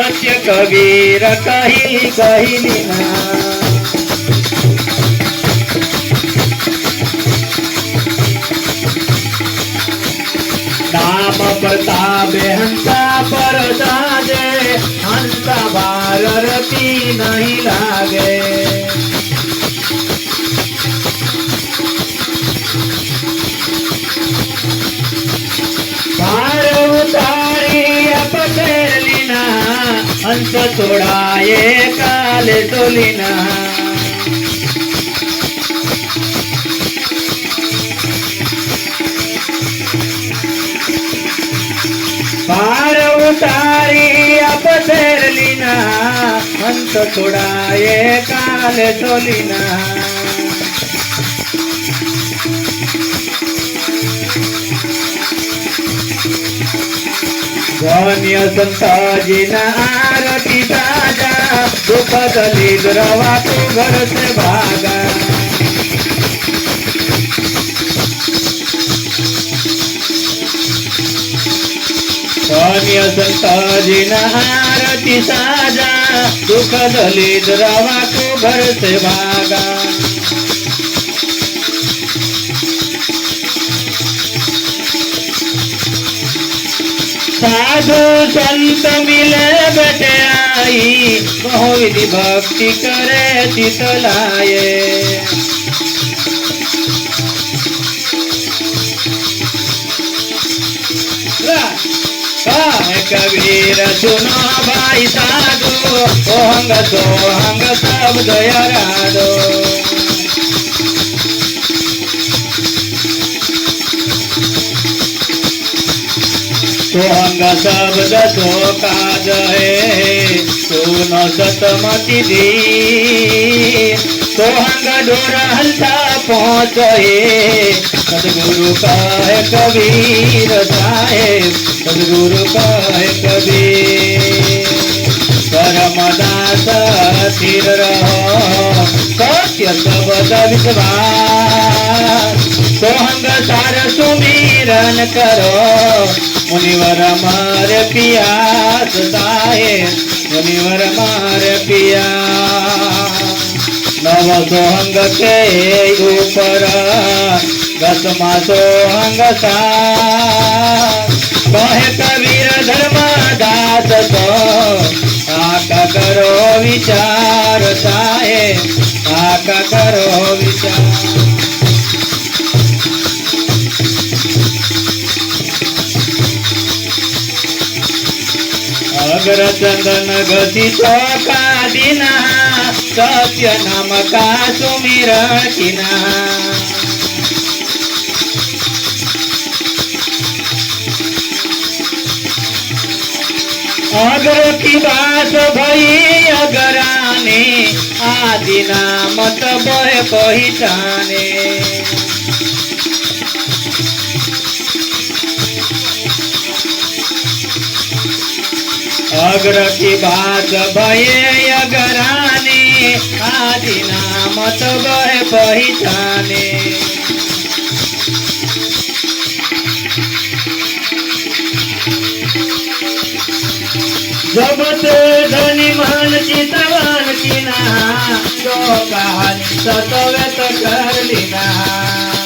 सत्य कबीर कही कही नाम प्रताप हंसा पर हंसा बार रती नहीं लागे। अंत थोडा ये काल टोलिना पार उतारी अपसेरलिना अंत थोडा ये काल टोलिना ताज़ा दुख दलित रवा तू घर से भागा। धन्य संताजीना आरती साजा दुख दलित रवा तू घर સાધુ સંત મિલવટ આઈ. બહુવિધિ ભક્તિ કરે ચિત લાયે. કબીર સુનો ભાઈ સાધુ. ઓહંગ, સોહંગ શબ્દ યરાદો सोहंग सब सोहंग शब्द सो काज है सुन सतमति दी सोहंग डोर हल्था पहुँच सदगुरु कहे कबीर साहेब सदगुरु कहे कबीर। परमदास स्थिर रहो, सत्य शब्द विश्वास सोहंग सार सुमीरन करो। मुनिवर मार पियास साए मुनिवर मार पिया। नव सोहंग के ऊपर दसमा सोहंग सा। कहे कबीर धर्मदास तो आका करो विचार साहे आका करो विचार। अगर चंदन गति का दिना सत्य नाम का सुमिरण किना अगर की बात भई अगराने आदि नाम तब पहिचाने अग्र की बात भये अगराने आदि नाम तब पहिचाने जब तो धनी मान चितवन किना तो कहानी सतवे तो कर लिना